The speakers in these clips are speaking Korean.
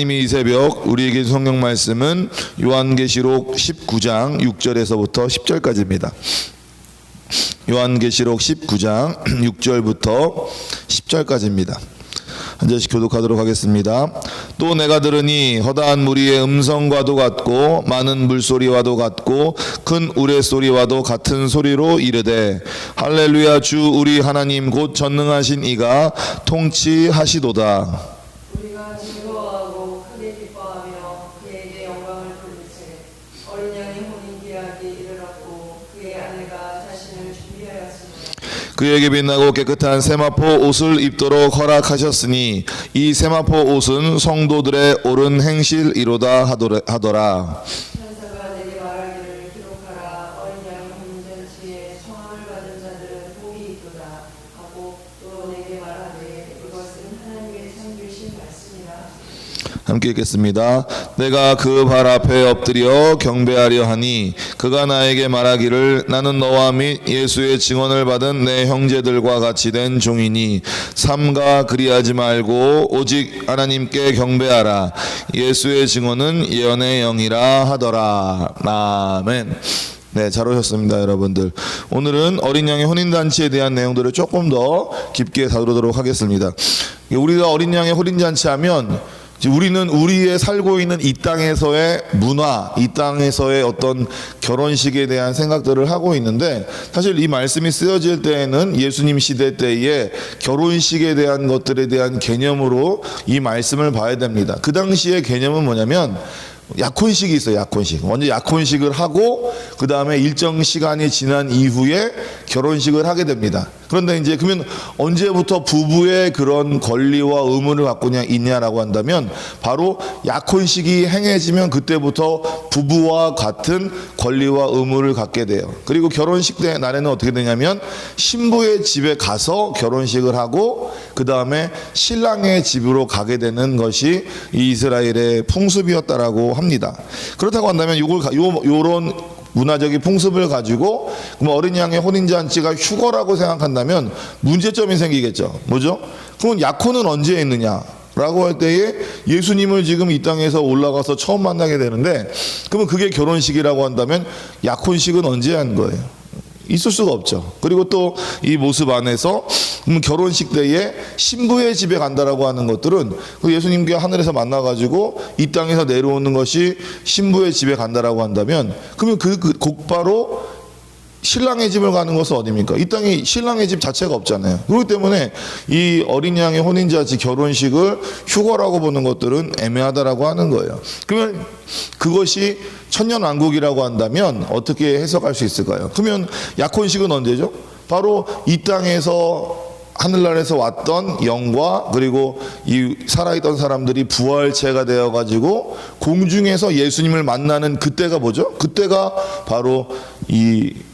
이미 이 새벽 우리에게 성경 말씀은 요한계시록 19장 6절에서부터 10절까지입니다. 요한계시록 19장 6절부터 10절까지입니다. 한 절씩 교독하도록 하겠습니다. 또 내가 들으니 허다한 무리의 음성과도 같고 많은 물소리와도 같고 큰 우레소리와도 같은 소리로 이르되 할렐루야 주 우리 하나님 곧 전능하신 이가 통치하시도다. 우리가 즐거워하고 크게 기뻐하며 그에게 영광을 돌리세 어린 양의 혼인 기약이 이르렀고 그의 아내가 자신을 준비하였으니 그에게 빛나고 깨끗한 세마포 옷을 입도록 허락하셨으니 이 세마포 옷은 성도들의 옳은 행실이로다 하더라- 함께 읽겠습니다. 내가 그 발 앞에 엎드려 경배하려 하니 그가 나에게 말하기를 나는 너와 및 예수의 증언을 받은 내 형제들과 같이 된 종이니 삼가 그리하지 말고 오직 하나님께 경배하라. 예수의 증언은 예언의 영이라 하더라. 아멘. 네, 잘 오셨습니다, 여러분들. 오늘은 어린 양의 혼인잔치에 대한 내용들을 조금 더 깊게 다루도록 하겠습니다. 우리가 어린 양의 혼인잔치 하면 우리는 우리의 살고 있는 이 땅에서의 문화, 이 땅에서의 어떤 결혼식에 대한 생각들을 하고 있는데 사실 이 말씀이 쓰여질 때에는 예수님 시대 때에 결혼식에 대한 것들에 대한 개념으로 이 말씀을 봐야 됩니다. 그 당시의 개념은 뭐냐면 약혼식이 있어요. 약혼식. 먼저 약혼식을 하고 그 다음에 일정 시간이 지난 이후에 결혼식을 하게 됩니다. 그런데 이제 그러면 언제부터 부부의 그런 권리와 의무를 갖고 냐- 있냐라고 한다면 바로 약혼식이 행해지면 그때부터 부부와 같은 권리와 의무를 갖게 돼요. 그리고 결혼식 때 날에는 어떻게 되냐면 신부의 집에 가서 결혼식을 하고 그 다음에 신랑의 집으로 가게 되는 것이 이 이스라엘의 풍습이었다라고 합니다. 그렇다고 한다면 요걸 요런 문화적인 풍습을 가지고 그럼 어린 양의 혼인 잔치가 휴거라고 생각한다면 문제점이 생기겠죠. 뭐죠? 그럼 약혼은 언제 했느냐? 라고 할 때에 예수님을 지금 이 땅에서 올라가서 처음 만나게 되는데 그러면 그게 결혼식이라고 한다면 약혼식은 언제 한 거예요? 있을 수가 없죠. 그리고 또 이 모습 안에서 음, 결혼식 때에 신부의 집에 간다라고 하는 것들은 그 예수님께 하늘에서 만나가지고 이 땅에서 내려오는 것이 신부의 집에 간다라고 한다면 그러면 그, 그 곧바로 신랑의 집을 가는 것은 어디입니까? 이 땅에 신랑의 집 자체가 없잖아요. 그렇기 때문에 이 어린 양의 혼인잔치 결혼식을 휴거라고 보는 것들은 애매하다라고 하는 거예요. 그러면 그것이 천년 왕국이라고 한다면 어떻게 해석할 수 있을까요? 그러면 약혼식은 언제죠? 바로 이 땅에서 하늘나라에서 왔던 영과 그리고 이 살아있던 사람들이 부활체가 되어 가지고 공중에서 예수님을 만나는 그때가 뭐죠? 그때가 바로 이 겨-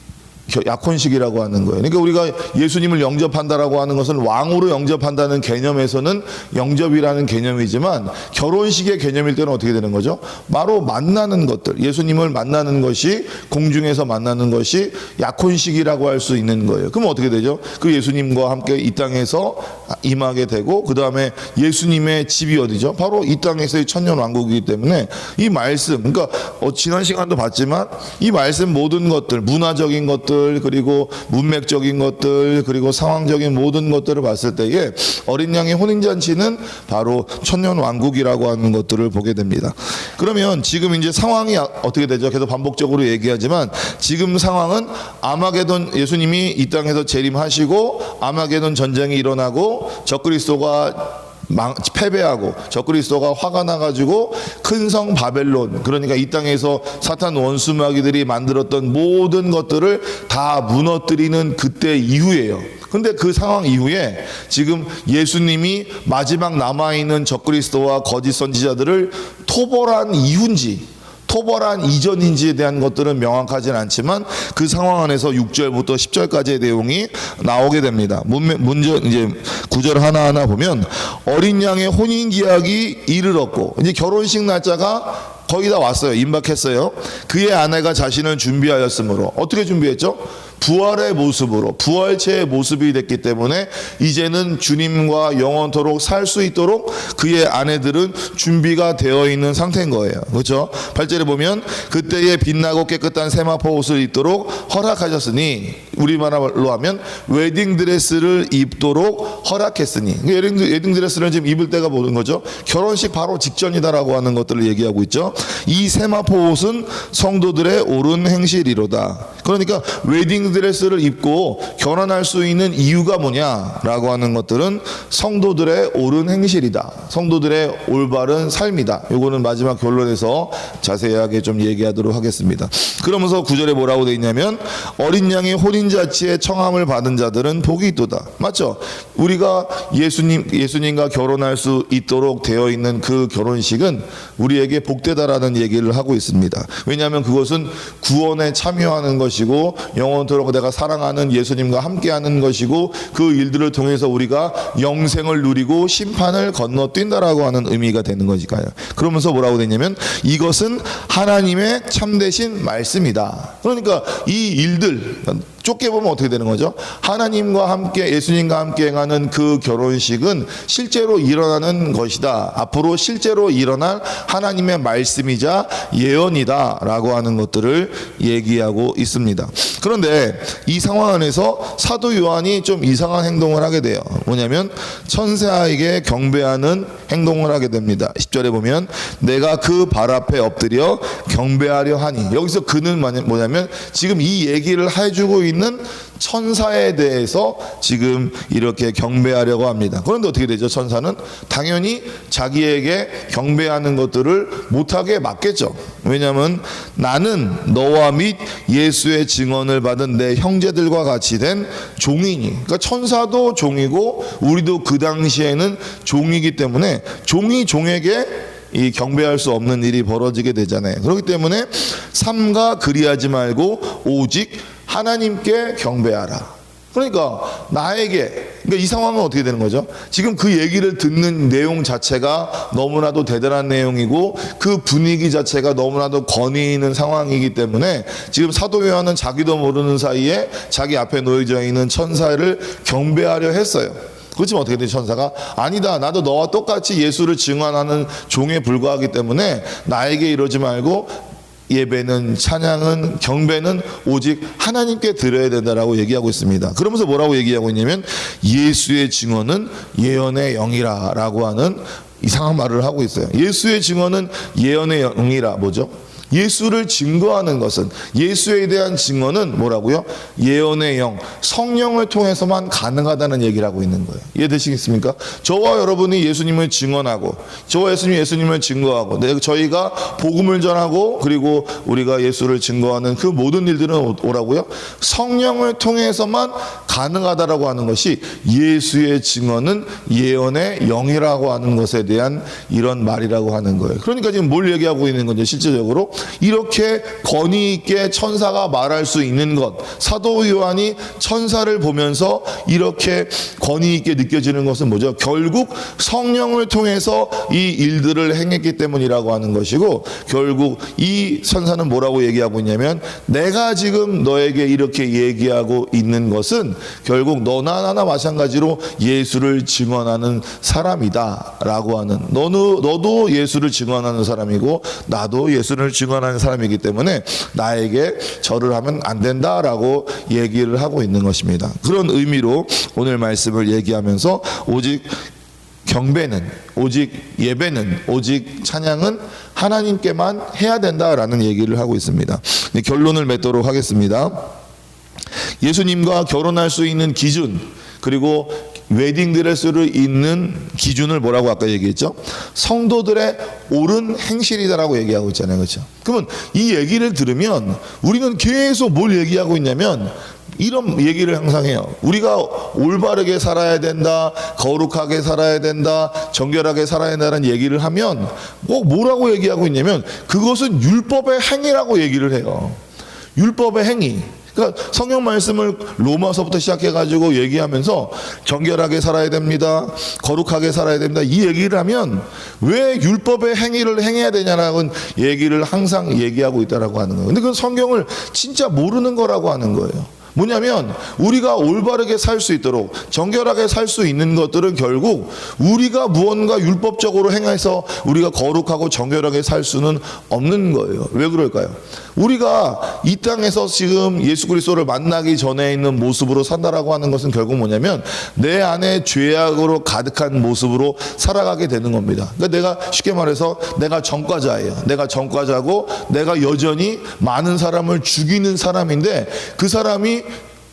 약혼식이라고 하는 거예요. 그러니까 우리가 예수님을 영접한다라고 하는 것은 왕으로 영접한다는 개념에서는 영접이라는 개념이지만 결혼식의 개념일 때는 어떻게 되는 거죠? 바로 만나는 것들, 예수님을 만나는 것이 공중에서 만나는 것이 약혼식이라고 할 수 있는 거예요. 그럼 어떻게 되죠? 그 예수님과 함께 이 땅에서 임하게 되고 그 다음에 예수님의 집이 어디죠? 바로 이 땅에서의 천년 왕국이기 때문에 이 말씀, 그러니까 어, 지난 시간도 봤지만 이 말씀 모든 것들, 문화적인 것들 그리고 문맥적인 것들 그리고 상황적인 모든 것들을 봤을 때에 어린 양의 혼인 잔치는 바로 천년 왕국이라고 하는 것들을 보게 됩니다. 그러면 지금 이제 상황이 아- 어떻게 되죠? 계속 반복적으로 얘기하지만 지금 상황은 아마게돈 예수님이 이 땅에서 재림하시고 아마게돈 전쟁이 일어나고 적그리스도가 망, 패배하고 적그리스도가 화가 나가지고 큰 성 바벨론 그러니까 이 땅에서 사탄 원수 마귀들이 만들었던 모든 것들을 다 무너뜨리는 그때 이후예요. 근데 그 상황 이후에 지금 예수님이 마지막 남아 있는 적그리스도와 거짓 선지자들을 토벌한 이후인지 토벌한 이전인지에 대한 것들은 명확하진 않지만 그 상황 안에서 6절부터 10절까지의 내용이 나오게 됩니다. 문제 이제 구절 하나하나 보면 어린 양의 혼인 기약이 이르렀고 이제 결혼식 날짜가 거의 다 왔어요. 임박했어요. 그의 아내가 자신을 준비하였으므로 어떻게 준비했죠? 부활의 모습으로 부활체의 모습이 됐기 때문에 이제는 주님과 영원토록 살 수 있도록 그의 아내들은 준비가 되어 있는 상태인 거예요. 그렇죠? 8절에 보면 그때에 빛나고 깨끗한 세마포 옷을 입도록 허락하셨으니 우리말로 하면 웨딩 드레스를 입도록 허락했으니 그 웨딩 웨딩 드레스를 지금 입을 때가 뭐는 거죠? 결혼식 바로 직전이다라고 하는 것들을 얘기하고 있죠. 이 세마포 옷은 성도들의 옳은 행실이로다. 그러니까 웨딩 드레스를 입고 결혼할 수 있는 이유가 뭐냐라고 하는 것들은 성도들의 옳은 행실이다. 성도들의 올바른 삶이다. 요거는 마지막 결론에서 자세하게 좀 얘기하도록 하겠습니다. 그러면서 구절에 뭐라고 돼 있냐면 어린 양의 혼인 자치에 청함을 받은 자들은 복이 있도다. 맞죠? 우리가 예수님 예수님과 결혼할 수 있도록 되어 있는 그 결혼식은 우리에게 복되다라는 얘기를 하고 있습니다. 왜냐하면 그것은 구원에 참여하는 것이고 영원토록 내가 사랑하는 예수님과 함께하는 것이고 그 일들을 통해서 우리가 영생을 누리고 심판을 건너뛴다라고 하는 의미가 되는 거니까요. 그러면서 뭐라고 되냐면 이것은 하나님의 참되신 말씀이다. 그러니까 이 일들 좁게 보면 어떻게 되는 거죠? 하나님과 함께 예수님과 함께 행하는 그 결혼식은 실제로 일어나는 것이다. 앞으로 실제로 일어날 하나님의 말씀이자 예언이다라고 하는 것들을 얘기하고 있습니다. 그런데 이 상황 안에서 사도 요한이 좀 이상한 행동을 하게 돼요. 뭐냐면 천사에게 경배하는 행동을 하게 됩니다. 10절에 보면 내가 그 발 앞에 엎드려 경배하려 하니 여기서 그는 뭐냐면 지금 이 얘기를 해주고 있는 천사에 대해서 지금 이렇게 경배하려고 합니다. 그런데 어떻게 되죠? 천사는 당연히 자기에게 경배하는 것들을 못하게 막겠죠. 왜냐하면 나는 너와 및 예수의 증언을 받은 내 형제들과 같이 된 종이니. 그러니까 천사도 종이고 우리도 그 당시에는 종이기 때문에 종이 종에게 이 경배할 수 없는 일이 벌어지게 되잖아요. 그렇기 때문에 삼가 그리하지 말고 오직 하나님께 경배하라. 그러니까 나에게 그러니까 이 상황은 어떻게 되는 거죠? 지금 그 얘기를 듣는 내용 자체가 너무나도 대단한 내용이고 그 분위기 자체가 너무나도 권위 있는 상황이기 때문에 지금 사도 요한은 자기도 모르는 사이에 자기 앞에 놓여져 있는 천사를 경배하려 했어요. 그렇지만 어떻게 돼 천사가 아니다 나도 너와 똑같이 예수를 증언하는 종에 불과하기 때문에 나에게 이러지 말고 예배는 찬양은 경배는 오직 하나님께 드려야 된다라고 얘기하고 있습니다. 그러면서 뭐라고 얘기하고 있냐면 예수의 증언은 예언의 영이라라고 하는 이상한 말을 하고 있어요. 예수의 증언은 예언의 영이라 뭐죠? 예수를 증거하는 것은 예수에 대한 증언은 뭐라고요? 예언의 영, 성령을 통해서만 가능하다는 얘기를 하고 있는 거예요. 이해되시겠습니까? 저와 여러분이 예수님을 증언하고 저와 예수님 예수님을 증거하고 내 저희가 복음을 전하고 그리고 우리가 예수를 증거하는 그 모든 일들은 오- 오라고요? 성령을 통해서만 가능하다라고 하는 것이 예수의 증언은 예언의 영이라고 하는 것에 대한 이런 말이라고 하는 거예요. 그러니까 지금 뭘 얘기하고 있는 건지 실제적으로 이렇게 권위 있게 천사가 말할 수 있는 것 사도 요한이 천사를 보면서 이렇게 권위 있게 느껴지는 것은 뭐죠? 결국 성령을 통해서 이 일들을 행했기 때문이라고 하는 것이고 결국 이 천사는 뭐라고 얘기하고 있냐면 내가 지금 너에게 이렇게 얘기하고 있는 것은 결국 너나 나나 마찬가지로 예수를 증언하는 사람이다 라고 하는 너는 너도 예수를 증언하는 사람이고 나도 예수를 증언하는 사람이기 때문에 나에게 절을 하면 안 된다라고 얘기를 하고 있는 것입니다. 그런 의미로 오늘 말씀을 얘기하면서 오직 경배는 오직 예배는 오직 찬양은 하나님께만 해야 된다라는 얘기를 하고 있습니다. 네, 결론을 맺도록 하겠습니다. 예수님과 결혼할 수 있는 기준 그리고 웨딩 드레스를 입는 기준을 뭐라고 아까 얘기했죠? 성도들의 옳은 행실이다라고 얘기하고 있잖아요. 그렇죠? 그러면 이 얘기를 들으면 우리는 계속 뭘 얘기하고 있냐면 이런 얘기를 항상 해요. 우리가 올바르게 살아야 된다, 거룩하게 살아야 된다, 정결하게 살아야 된다는 얘기를 하면 꼭 뭐라고 얘기하고 있냐면 그것은 율법의 행위라고 얘기를 해요. 율법의 행위. 그러니까 성경 말씀을 로마서부터 시작해가지고 얘기하면서 정결하게 살아야 됩니다. 거룩하게 살아야 됩니다. 이 얘기를 하면 왜 율법의 행위를 행해야 되냐라는 얘기를 항상 얘기하고 있다라고 하는 거예요. 근데 그 성경을 진짜 모르는 거라고 하는 거예요. 뭐냐면 우리가 올바르게 살 수 있도록 정결하게 살 수 있는 것들은 결국 우리가 무언가 율법적으로 행해서 우리가 거룩하고 정결하게 살 수는 없는 거예요. 왜 그럴까요? 우리가 이 땅에서 지금 예수 그리스도를 만나기 전에 있는 모습으로 산다라고 하는 것은 결국 뭐냐면 내 안에 죄악으로 가득한 모습으로 살아가게 되는 겁니다. 그러니까 내가 쉽게 말해서 내가 전과자예요. 내가 전과자고 내가 여전히 많은 사람을 죽이는 사람인데 그 사람이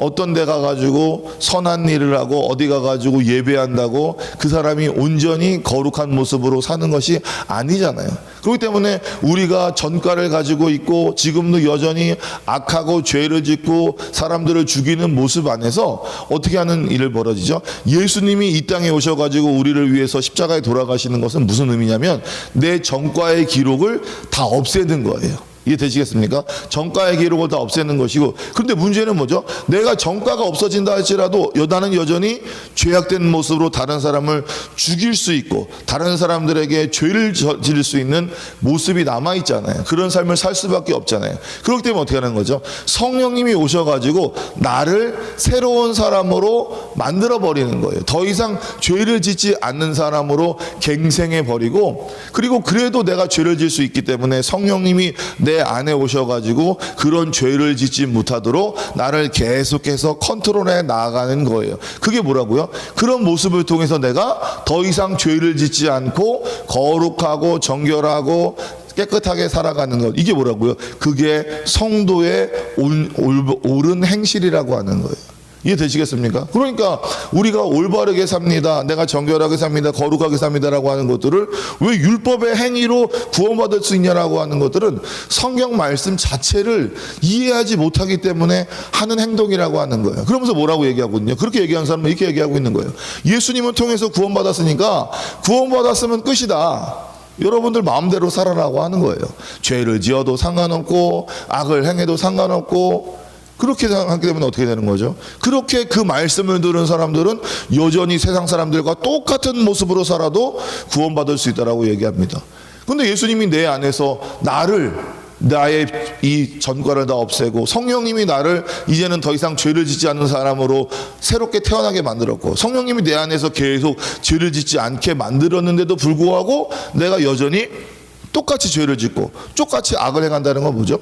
어떤 데 가가지고 선한 일을 하고 어디 가가지고 예배한다고 그 사람이 온전히 거룩한 모습으로 사는 것이 아니잖아요. 그렇기 때문에 우리가 전과를 가지고 있고 지금도 여전히 악하고 죄를 짓고 사람들을 죽이는 모습 안에서 어떻게 하는 일을 벌어지죠? 예수님이 이 땅에 오셔가지고 우리를 위해서 십자가에 돌아가시는 것은 무슨 의미냐면 내 전과의 기록을 다 없애는 거예요. 이해되시겠습니까? 정가의 기록을 다 없애는 것이고 그런데 문제는 뭐죠? 내가 정가가 없어진다 할지라도 여- 나는 여전히 죄악된 모습으로 다른 사람을 죽일 수 있고 다른 사람들에게 죄를 저지를 수 있는 모습이 남아 있잖아요. 그런 삶을 살 수밖에 없잖아요. 그렇기 때문에 어떻게 하는 거죠? 성령님이 오셔가지고 나를 새로운 사람으로 만들어 버리는 거예요. 더 이상 죄를 짓지 않는 사람으로 갱생해 버리고 그리고 그래도 내가 죄를 질 수 있기 때문에 성령님이 내 안에 오셔가지고 그런 죄를 짓지 못하도록 나를 계속해서 컨트롤해 나가는 거예요. 그게 뭐라고요? 그런 모습을 통해서 내가 더 이상 죄를 짓지 않고 거룩하고 정결하고 깨끗하게 살아가는 것 이게 뭐라고요? 그게 성도의 옳은 행실이라고 하는 거예요. 이해되시겠습니까? 그러니까 우리가 올바르게 삽니다. 내가 정결하게 삽니다. 거룩하게 삽니다라고 하는 것들을 왜 율법의 행위로 구원받을 수 있냐라고 하는 것들은 성경 말씀 자체를 이해하지 못하기 때문에 하는 행동이라고 하는 거예요. 그러면서 뭐라고 얘기하고 있냐? 그렇게 얘기하는 사람은 이렇게 얘기하고 있는 거예요. 예수님을 통해서 구원받았으니까 구원받았으면 끝이다. 여러분들 마음대로 살아라고 하는 거예요. 죄를 지어도 상관없고 악을 행해도 상관없고 그렇게 생각하기 때문에 어떻게 되는 거죠? 그렇게 그 말씀을 들은 사람들은 여전히 세상 사람들과 똑같은 모습으로 살아도 구원받을 수 있다라고 얘기합니다. 근데 예수님이 내 안에서 나를 나의 이 전과를 다 없애고 성령님이 나를 이제는 더 이상 죄를 짓지 않는 사람으로 새롭게 태어나게 만들었고 성령님이 내 안에서 계속 죄를 짓지 않게 만들었는데도 불구하고 내가 여전히 똑같이 죄를 짓고 똑같이 악을 행한다는 건 뭐죠?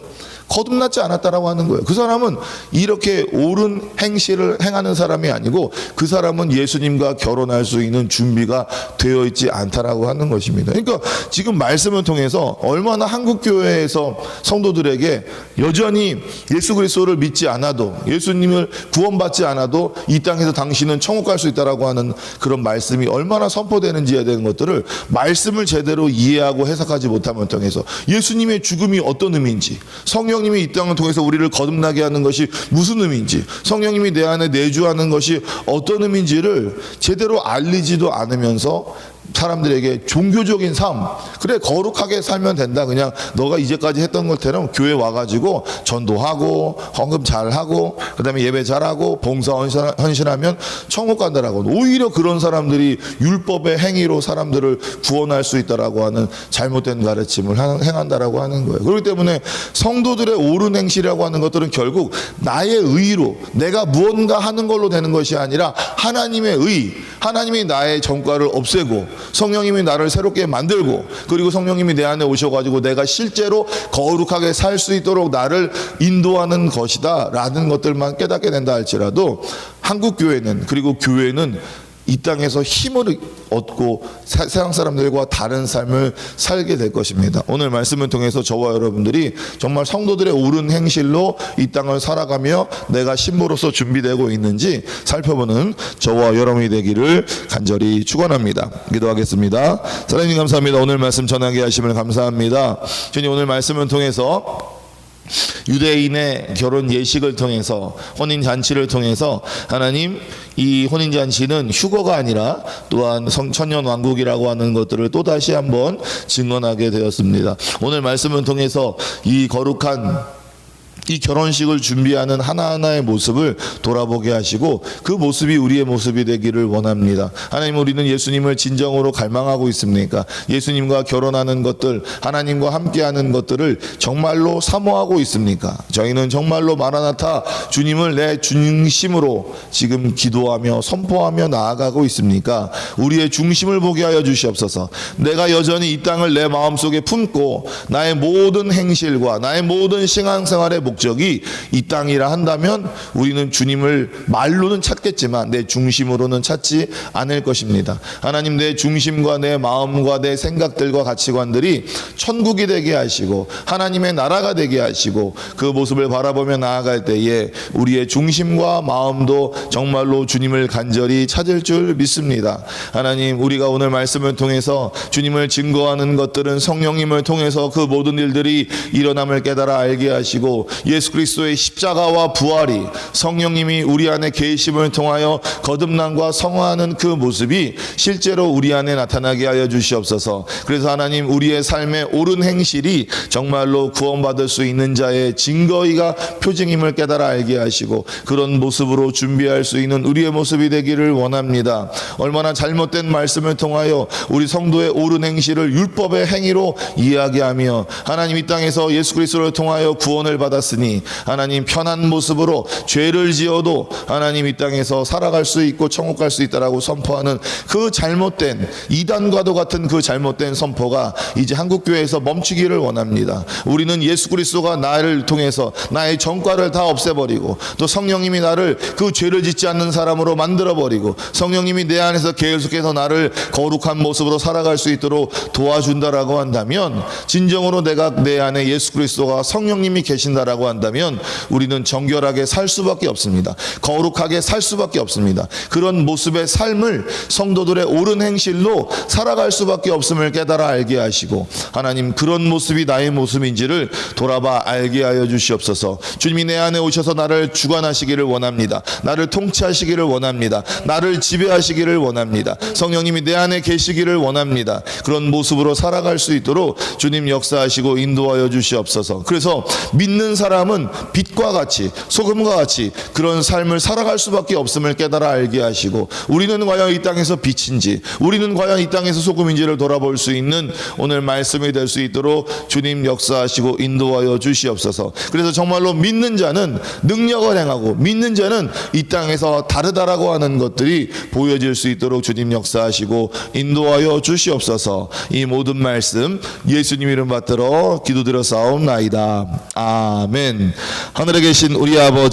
거듭났지 않았다라고 하는 거예요. 그 사람은 이렇게 옳은 행실을 행하는 사람이 아니고 그 사람은 예수님과 결혼할 수 있는 준비가 되어 있지 않다라고 하는 것입니다. 그러니까 지금 말씀을 통해서 얼마나 한국 교회에서 성도들에게 여전히 예수 그리스도를 믿지 않아도 예수님을 구원받지 않아도 이 땅에서 당신은 천국 갈 수 있다라고 하는 그런 말씀이 얼마나 선포되는지에 대한 것들을 말씀을 제대로 이해하고 해석하지 못함을 통해서 예수님의 죽음이 어떤 의미인지 성령 님이 이 땅을 통해서 우리를 거듭나게 하는 것이 무슨 의미인지 성령님이 내 안에 내주하는 것이 어떤 의미인지를 제대로 알리지도 않으면서 사람들에게 종교적인 삶 그래 거룩하게 살면 된다. 그냥 너가 이제까지 했던 것처럼 교회 와가지고 전도하고 헌금 잘하고 그다음에 예배 잘하고 봉사 헌신- 헌신하면 천국 간다라고. 오히려 그런 사람들이 율법의 행위로 사람들을 구원할 수 있다라고 하는 잘못된 가르침을 하- 행한다라고 하는 거예요. 그렇기 때문에 성도들 의 옳은 행실이라고 하는 것들은 결국 나의 의로 내가 무언가 하는 걸로 되는 것이 아니라 하나님의 의 하나님이 나의 전과를 없애고 성령님이 나를 새롭게 만들고 그리고 성령님이 내 안에 오셔가지고 내가 실제로 거룩하게 살 수 있도록 나를 인도하는 것이다라는 것들만 깨닫게 된다 할지라도 한국 교회는 그리고 교회는 이 땅에서 힘을 얻고 사- 세상 사람들과 다른 삶을 살게 될 것입니다. 오늘 말씀을 통해서 저와 여러분들이 정말 성도들의 옳은 행실로 이 땅을 살아가며 내가 신부로서 준비되고 있는지 살펴보는 저와 여러분이 되기를 간절히 축원합니다. 기도하겠습니다. 사랑님 감사합니다. 오늘 말씀 전하게 하심을 감사합니다. 주님 오늘 말씀을 통해서 유대인의 결혼 예식을 통해서 혼인 잔치를 통해서 하나님 이 혼인 잔치는 휴거가 아니라 또한 성- 천년 왕국이라고 하는 것들을 또 다시 한번 증언하게 되었습니다. 오늘 말씀을 통해서 이 거룩한 이 결혼식을 준비하는 하나하나의 모습을 돌아보게 하시고 그 모습이 우리의 모습이 되기를 원합니다. 하나님 우리는 예수님을 진정으로 갈망하고 있습니까? 예수님과 결혼하는 것들, 하나님과 함께하는 것들을 정말로 사모하고 있습니까? 저희는 정말로 마라나타 주님을 내 중심으로 지금 기도하며 선포하며 나아가고 있습니까? 우리의 중심을 보게 하여 주시옵소서. 내가 여전히 이 땅을 내 마음속에 품고 나의 모든 행실과 나의 모든 신앙생활의 목 적이 이 땅이라 한다면 우리는 주님을 말로는 찾겠지만 내 중심으로는 찾지 않을 것입니다. 하나님 내 중심과 내 마음과 내 생각들과 가치관들이 천국이 되게 하시고 하나님의 나라가 되게 하시고 그 모습을 바라보며 나아갈 때에 우리의 중심과 마음도 정말로 주님을 간절히 찾을 줄 믿습니다. 하나님 우리가 오늘 말씀을 통해서 주님을 증거하는 것들은 성령님을 통해서 그 모든 일들이 일어남을 깨달아 알게 하시고 예수 그리스도의 십자가와 부활이 성령님이 우리 안에 계심을 통하여 거듭남과 성화하는 그 모습이 실제로 우리 안에 나타나게 하여 주시옵소서. 그래서 하나님 우리의 삶의 옳은 행실이 정말로 구원받을 수 있는 자의 증거이가 표징임을 깨달아 알게 하시고 그런 모습으로 준비할 수 있는 우리의 모습이 되기를 원합니다. 얼마나 잘못된 말씀을 통하여 우리 성도의 옳은 행실을 율법의 행위로 이야기하며 하나님 이 땅에서 예수 그리스도를 통하여 구원을 받았 으니 하나님 편한 모습으로 죄를 지어도 하나님 이 땅에서 살아갈 수 있고 천국 갈 수 있다라고 선포하는 그 잘못된 이단과도 같은 그 잘못된 선포가 이제 한국 교회에서 멈추기를 원합니다. 우리는 예수 그리스도가 나를 통해서 나의 전과를 다 없애버리고 또 성령님이 나를 그 죄를 짓지 않는 사람으로 만들어 버리고 성령님이 내 안에서 계속해서 나를 거룩한 모습으로 살아갈 수 있도록 도와준다라고 한다면 진정으로 내가 내 안에 예수 그리스도가 성령님이 계신다라고 한다면 우리는 정결하게 살 수밖에 없습니다. 거룩하게 살 수밖에 없습니다. 그런 모습의 삶을 성도들의 옳은 행실로 살아갈 수밖에 없음을 깨달아 알게 하시고 하나님 그런 모습이 나의 모습인지를 돌아봐 알게 하여 주시옵소서. 주님이 내 안에 오셔서 나를 주관하시기를 원합니다. 나를 통치하시기를 원합니다. 나를 지배하시기를 원합니다. 성령님이 내 안에 계시기를 원합니다. 그런 모습으로 살아갈 수 있도록 주님 역사하시고 인도하여 주시옵소서. 그래서 믿는 사람 은 빛과 같이 소금과 같이 그런 삶을 살아갈 수밖에 없음을 깨달아 알게 하시고 우리는 과연 이 땅에서 빛인지 우리는 과연 이 땅에서 소금인지를 돌아볼 수 있는 오늘 말씀이 될 수 있도록 주님 역사하시고 인도하여 주시옵소서. 그래서 정말로 믿는 자는 능력을 행하고 믿는 자는 이 땅에서 다르다라고 하는 것들이 보여질 수 있도록 주님 역사하시고 인도하여 주시옵소서. 이 모든 말씀 예수님 이름 받들어 기도드려 싸움나이다. 아멘. 하늘에 계신 우리 아버지